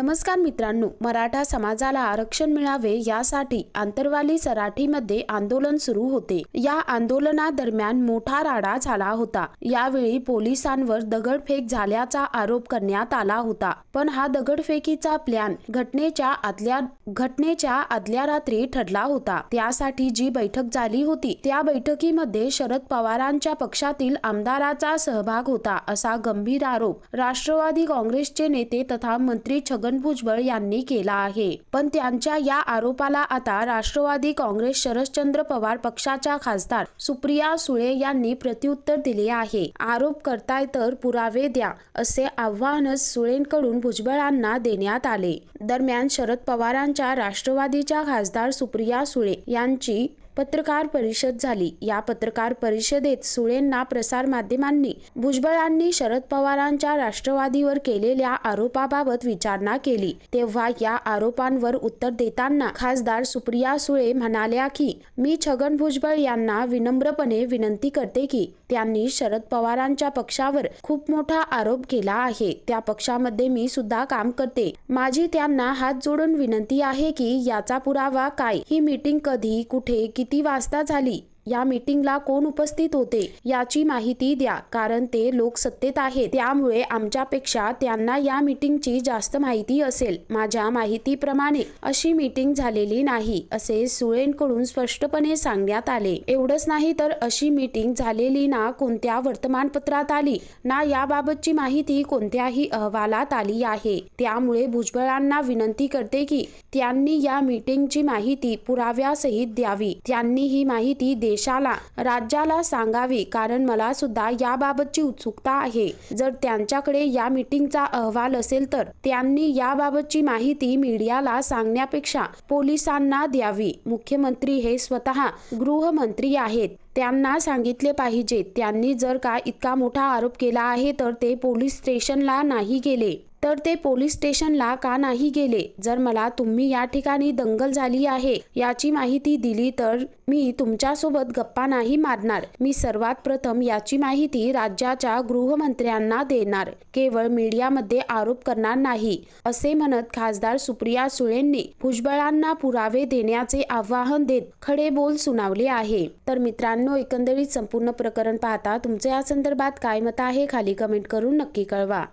नमस्कार मित्रांनो मराठा समाजाला आरक्षण मिळावे यासाठी आंतरवाली सराठीमध्ये आंदोलन सुरू होते. या आंदोलनादरम्यान मोठा राडा झाला होता. यावेळी पोलिसांवर दगडफेक झाल्याचा आरोप करण्यात आला होता. पण हा दगडफेकीचा प्लॅन घटनेच्या आदल्या घटनेच्या आदल्या रात्री ठरला होता. त्यासाठी जी बैठक झाली होती त्या बैठकीमध्ये शरद पवारांच्या पक्षातील आमदाराचा सहभाग होता असा गंभीर आरोप राष्ट्रवादी काँग्रेसचे नेते तथा मंत्री छगन भुजबळ यांनी केला आहे. पण त्यांच्या या आरोपाला आता राष्ट्रवादी काँग्रेस शरदचंद्र पवार पक्षाच्या खासदार सुप्रिया सुळे यांनी प्रत्युत्तर दिले आहे. आरोप करताय तर पुरावे द्या असे आव्हानच सुळेंकडून भुजबळांना देण्यात आले. दरम्यान शरद पवारांच्या राष्ट्रवादीच्या खासदार सुप्रिया सुळे यांची पत्रकार परिषद झाली. या पत्रकार परिषदेत सुळेंना प्रसार माध्यमांनी भुजबळांनी शरद पवारांच्या राष्ट्रवादीवर केलेल्या आरोपाबाबत विचारणा केली. तेव्हा या आरोपांवर उत्तर देताना खासदार सुप्रिया सुळे म्हणाल्या की मी छगन भुजबळ यांना विनम्रपणे विनंती करते की त्यांनी शरद पवारांच्या पक्षावर खूप मोठा आरोप केला आहे. त्या पक्षामध्ये मी सुद्धा काम करते. माझी त्यांना हात जोडून विनंती आहे की याचा पुरावा काय? ही मीटिंग कधी कुठे किती वाजता झाली? या मीटिंगला कोण उपस्थित होते? याची माहिती द्या कारण ते लोकसत्तेत आहेत. त्यामुळे आमच्यापेक्षा त्यांना या मीटिंगची जास्त माहिती असेल. माझ्या माहितीप्रमाणे अशी मीटिंग झालेली नाही असे सुळेंकडून स्पष्टपणे सांगण्यात आले. एवढंच नाही तर अशी मीटिंग झालेली ना कोणत्या वर्तमानपत्रात आली ना याबाबतची माहिती कोणत्याही अहवालात आली आहे. त्यामुळे भुजबळांना विनंती करते की त्यांनी या मीटिंगची माहिती पुराव्यासहित द्यावी. त्यांनी ही माहिती देशाला राज्याला सांगावी कारण मला सुद्धा याबाबतची उत्सुकता आहे. जर त्यांच्याकडे या मीटिंगचा अहवाल असेल तर त्यांनी याबाबतची माहिती मीडियाला सांगण्यापेक्षा पोलिसांना द्यावी. मुख्यमंत्री हे स्वतः गृहमंत्री आहेत. त्यांना सांगितले पाहिजे त्यांनी जर का इतका मोठा आरोप केला आहे तर ते पोलीस स्टेशनला नाही गेले. तर ते पोलीस स्टेशनला का नाही गेले? जर मला तुम्ही या ठिकाणी दंगल झाली आहे याची माहिती दिली तर मी तुमच्यासोबत गप्पा नाही मारणार. मी सर्वात प्रथम याची माहिती राज्याच्या गृहमंत्र्यांना देणार. केवळ मीडियामध्ये आरोप करणार नाही असे म्हणत खासदार सुप्रिया सुळेंनी भुजबळांना पुरावे देण्याचे आवाहन देत खडे बोल सुनावले आहे. तर मित्रांनो एकंदरीत संपूर्ण प्रकरण पाहता तुमचे या संदर्भात काय मत आहे? खाली कमेंट करून नक्की कळवा.